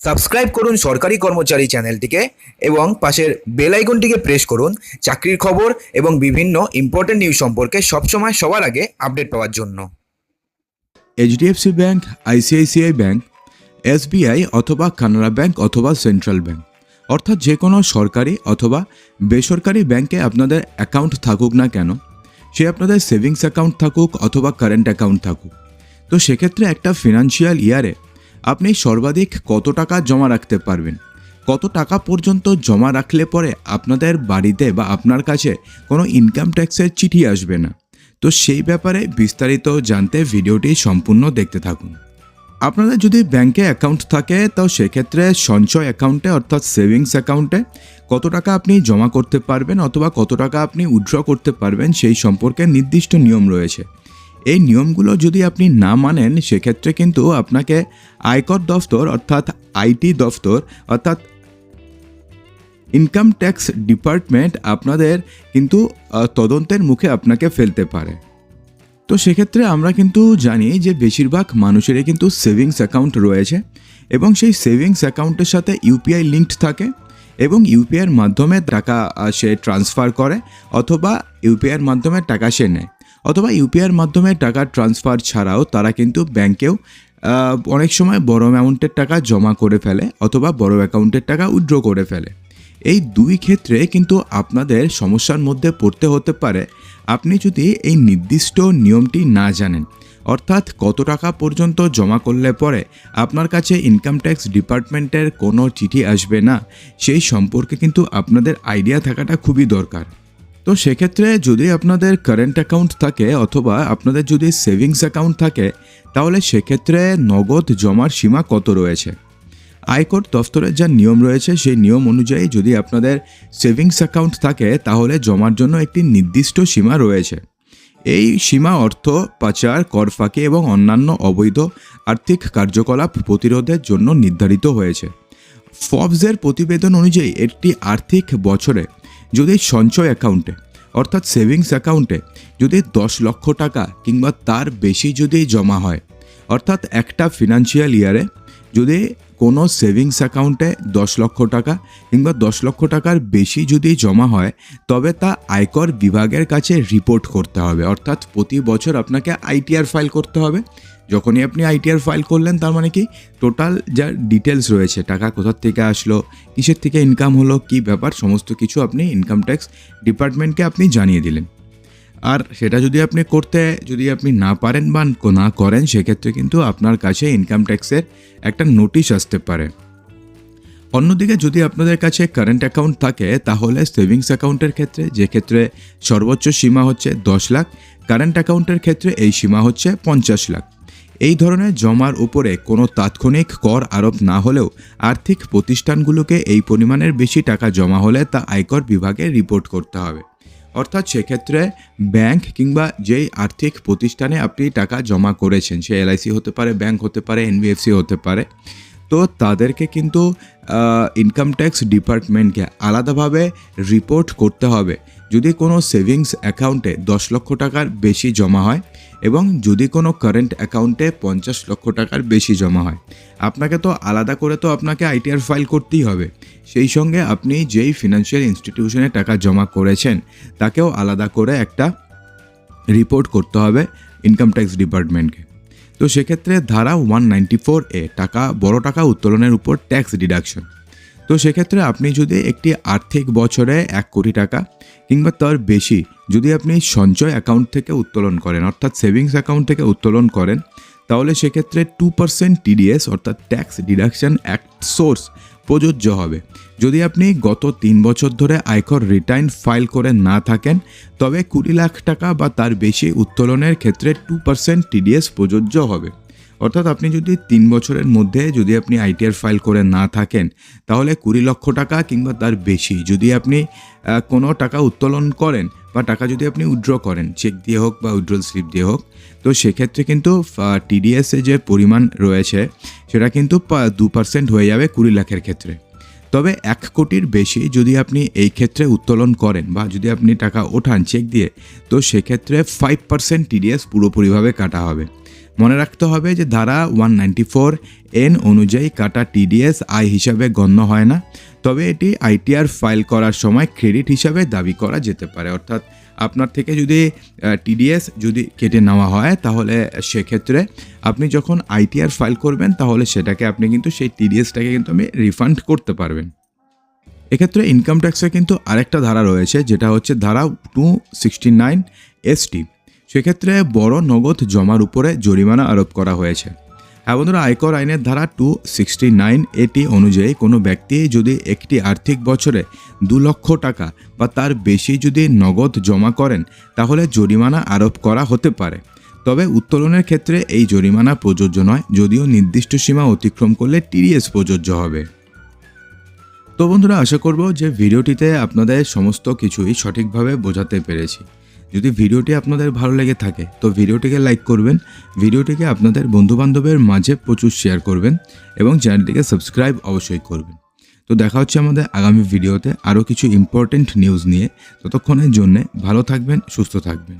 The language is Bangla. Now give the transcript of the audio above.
সাবস্ক্রাইব করুন সরকারি কর্মচারী চ্যানেলটিকে এবং পাশের বেল আইকনটিকে প্রেস করুন চাকরির খবর এবং বিভিন্ন ইম্পর্টেন্ট নিউজ সম্পর্কে সবসময় সবার আগে আপডেট পাওয়ার জন্য। HDFC bank ICICI bank SBI অথবা কানাড়া ব্যাংক অথবা সেন্ট্রাল ব্যাংক অর্থাৎ যে কোনো সরকারি অথবা বেসরকারি ব্যাংকে আপনাদের অ্যাকাউন্ট থাকুক না কেন, সে আপনাদের সেভিংস অ্যাকাউন্ট থাকুক অথবা কারেন্ট অ্যাকাউন্ট থাকুক। তো সেক্ষেত্রে একটা ফিনান্সিয়াল ইয়ারে আপনি সর্বাধিক কত টাকা জমা রাখতে পারবেন? কত টাকা পর্যন্ত জমা রাখলে পরে আপনাদের বাড়িতে বা আপনার কাছে কোনো ইনকাম ট্যাক্সের চিঠি আসবে না? তো সেই ব্যাপারে বিস্তারিত জানতে ভিডিওটি সম্পূর্ণ দেখতে থাকুন। আপনাদের যদি ব্যাংকে অ্যাকাউন্ট থাকে, তো সেক্ষেত্রে সঞ্চয় অ্যাকাউন্টে অর্থাৎ সেভিংস অ্যাকাউন্টে কত টাকা আপনি জমা করতে পারবেন অথবা কত টাকা আপনি উইথড্র করতে পারবেন সেই সম্পর্কে নির্দিষ্ট নিয়ম রয়েছে। এই নিয়মগুলো যদি আপনি না মানেন, সেক্ষেত্রে কিন্তু আপনাকে আয়কর দফতর অর্থাৎ আইটি দফতর অর্থাৎ ইনকাম ট্যাক্স ডিপার্টমেন্ট আপনাদের কিন্তু তদন্তের মুখে আপনাকে ফেলতে পারে। তো সেক্ষেত্রে আমরা কিন্তু জানি যে বেশিরভাগ মানুষেরই কিন্তু সেভিংস অ্যাকাউন্ট রয়েছে এবং সেই সেভিংস অ্যাকাউন্টের সাথে ইউপিআই লিঙ্কড থাকে। এবং ইউপিআইয়ের মাধ্যমে টাকা সে ট্রান্সফার করে অথবা ইউপিআইয়ের মাধ্যমে টাকা সে নেয়। অথবা ইউপিআইয়ের মাধ্যমে টাকা ট্রান্সফার ছাড়াও তারা কিন্তু ব্যাংকেও অনেক সময় বড় অ্যামাউন্টের টাকা জমা করে ফেলে অথবা বড় অ্যাকাউন্টের টাকা উইথড্র করে ফেলে। এই দুই ক্ষেত্রে কিন্তু আপনাদের সমস্যার মধ্যে পড়তে হতে পারে। আপনি যদি এই নির্দিষ্ট নিয়মটি না জানেন অর্থাৎ কত টাকা পর্যন্ত জমা করলে পরে আপনার কাছে ইনকাম ট্যাক্স ডিপার্টমেন্টের কোনো চিঠি আসবে না, সেই সম্পর্কে কিন্তু আপনাদের আইডিয়া থাকাটা খুবই দরকার। তো সেক্ষেত্রে যদি আপনাদের কারেন্ট অ্যাকাউন্ট থাকে অথবা আপনাদের যদি সেভিংস অ্যাকাউন্ট থাকে, তাহলে সেক্ষেত্রে নগদ জমার সীমা কত রয়েছে? আয়কর দফতরের যা নিয়ম রয়েছে, সেই নিয়ম অনুযায়ী যদি আপনাদের সেভিংস অ্যাকাউন্ট থাকে, তাহলে জমার জন্য একটি নির্দিষ্ট সীমা রয়েছে। এই সীমা অর্থ পাচার কর ফাঁকি এবং অন্যান্য অবৈধ আর্থিক কার্যকলাপ প্রতিরোধের জন্য নির্ধারিত হয়েছে। ফবসের প্রতিবেদন অনুযায়ী একটি আর্থিক বছরে যদি সঞ্চয় অ্যাকাউন্টে, অর্থাৎ সেভিংস অ্যাকাউন্টে যদি দশ লক্ষ টাকা কিংবা তার বেশি যদি জমা হয়, অর্থাৎ একটা ফিনান্সিয়াল ইয়ারে যদি কোনো সেভিংস অ্যাকাউন্টে দশ লক্ষ টাকা কিংবা দশ লক্ষ টাকার বেশি যদি জমা হয়, তবে তা আয়কর বিভাগের কাছে রিপোর্ট করতে হবে। অর্থাৎ প্রতি বছর আপনাকে আইটিআর ফাইল করতে হবে। যখনই আপনি আইটিআর ফাইল করলেন, তার মানে কি? টোটাল যা ডিটেলস রয়েছে, টাকা কোথার থেকে আসলো, কিসের থেকে ইনকাম হলো, কী ব্যাপার, সমস্ত কিছু আপনি ইনকাম ট্যাক্স ডিপার্টমেন্টকে আপনি জানিয়ে দিলেন। আর সেটা যদি আপনি করতে, যদি আপনি না পারেন বা না করেন, সেক্ষেত্রে কিন্তু আপনার কাছে ইনকাম ট্যাক্সের একটা নোটিশ আসতে পারে। অন্যদিকে যদি আপনাদের কাছে কারেন্ট অ্যাকাউন্ট থাকে, তাহলে সেভিংস অ্যাকাউন্টের ক্ষেত্রে, যে ক্ষেত্রে সর্বোচ্চ সীমা হচ্ছে দশ লাখ কারেন্ট অ্যাকাউন্টের ক্ষেত্রে এই সীমা হচ্ছে পঞ্চাশ লাখ। এই ধরনের জমার উপরে কোনো তাৎক্ষণিক কর আরোপ না হলেও আর্থিক প্রতিষ্ঠানগুলোকে এই পরিমাণের বেশি টাকা জমা হলে তা আয়কর বিভাগে রিপোর্ট করতে হবে। অর্থাৎ সেক্ষেত্রে ব্যাংক কিংবা যেই আর্থিক প্রতিষ্ঠানে আপনি টাকা জমা করেছেন, সে এলআইসি হতে পারে, ব্যাংক হতে পারে এনবিএফসি হতে পারে, তো তাদেরকে কিন্তু ইনকাম ট্যাক্স ডিপার্টমেন্টকে আলাদাভাবে রিপোর্ট করতে হবে। যদি কোনো সেভিংস অ্যাকাউন্টে দশ লক্ষ টাকার বেশি জমা হয় এবং যদি কোনো কারেন্ট অ্যাকাউন্টে পঞ্চাশ লক্ষ টাকার বেশি জমা হয়, আপনাকে তো আলাদা করে তো আপনাকে আইটিআর ফাইল করতেই হবে। সেই সঙ্গে আপনি যেই ফিনান্সিয়াল ইনস্টিটিউশনে টাকা জমা করেছেন, তাকেও আলাদা করে একটা রিপোর্ট করতে হবে ইনকাম ট্যাক্স ডিপার্টমেন্টকে তো সেক্ষেত্রে ধারা ওয়ান ফোর এ টাকা, বড় টাকা উত্তোলনের উপর ট্যাক্স ডিডাকশন তো সেক্ষেত্রে আপনি যদি একটি আর্থিক বছরে এক কোটি টাকা কিংবা তার বেশি যদি আপনি সঞ্চয় অ্যাকাউন্ট থেকে উত্তোলন করেন, অর্থাৎ সেভিংস অ্যাকাউন্ট থেকে উত্তোলন করেন তাহলে সেক্ষেত্রে টু পার্সেন্ট টিডিএস অর্থাৎ ট্যাক্স ডিডাকশান অ্যাক্ট সোর্স প্রযোজ্য হবে। যদি আপনি গত তিন বছর ধরে আয়কর রিটার্ন ফাইল করে না থাকেন, তবে কুড়ি লাখ টাকা বা তার বেশি উত্তোলনের ক্ষেত্রে টু পার্সেন্ট টিডিএস প্রযোজ্য হবে। অর্থাৎ আপনি যদি তিন বছরের মধ্যে যদি আপনি আইটিআর ফাইল করে না থাকেন, তাহলে কুড়ি লক্ষ টাকা কিংবা তার বেশি। যদি আপনি কোনো টাকা উত্তোলন করেন বা টাকা যদি আপনি উইথড্র করেন, চেক দিয়ে হোক বা উইথড্রল স্লিপ দিয়ে হোক, তো সেক্ষেত্রে কিন্তু টিডিএসে যে পরিমাণ রয়েছে, সেটা কিন্তু দু পার্সেন্ট হয়ে যাবে কুড়ি লাখের ক্ষেত্রে। তবে এক কোটির বেশি যদি আপনি এই ক্ষেত্রে উত্তোলন করেন বা যদি আপনি টাকা ওঠান, চেক দিয়ে, তো সেক্ষেত্রে ফাইভ পার্সেন্ট টিডিএস পুরোপুরিভাবে কাটা হবে। মনে রাখতে হবে যে ধারা ওয়ান এন অনুযায়ী কাটা টিডিএস আয় হিসাবে গণ্য হয় না। তবে এটি আইটিআর ফাইল করার সময় ক্রেডিট হিসাবে দাবি করা যেতে পারে। অর্থাৎ আপনার থেকে যদি টিডিএস যদি কেটে নেওয়া হয়, তাহলে সেক্ষেত্রে আপনি যখন আইটিআর ফাইল করবেন, তাহলে সেটাকে আপনি কিন্তু সেই টিডিএসটাকে কিন্তু আমি রিফান্ড করতে পারবেন। এক্ষেত্রে ইনকাম ট্যাক্সে কিন্তু আরেকটা ধারা রয়েছে, যেটা হচ্ছে ধারা টু সিক্সটি নাইন এসটি সেক্ষেত্রে বড় নগদ জমার উপরে জরিমানা আরোপ করা হয়েছে। হ্যাঁ বন্ধুরা, আয়কর আইনের ধারা টু সিক্সটি নাইন এটি অনুযায়ী কোনো ব্যক্তি যদি একটি আর্থিক বছরে দু লক্ষ টাকা বা তার বেশি যদি নগদ জমা করেন, তাহলে জরিমানা আরোপ করা হতে পারে। তবে উত্তোলনের ক্ষেত্রে এই জরিমানা প্রযোজ্য নয়, যদিও নির্দিষ্ট সীমা অতিক্রম করলে টিডিএস প্রযোজ্য হবে। তো বন্ধুরা, আশা করব যে ভিডিওটিতে আপনাদের সমস্ত কিছুই সঠিকভাবে বোঝাতে পেরেছি। যদি ভিডিওটি আপনাদের ভালো লেগে থাকে, তো ভিডিওটিকে লাইক করবেন, ভিডিওটিকে আপনাদের বন্ধুবান্ধবের মাঝে প্রচুর শেয়ার করবেন এবং চ্যানেলটিকে সাবস্ক্রাইব অবশ্যই করবেন। তো দেখা হচ্ছে আমাদের আগামী ভিডিওতে আরও কিছু ইম্পর্টেন্ট নিউজ নিয়ে। ততক্ষণের জন্যে ভালো থাকবেন, সুস্থ থাকবেন।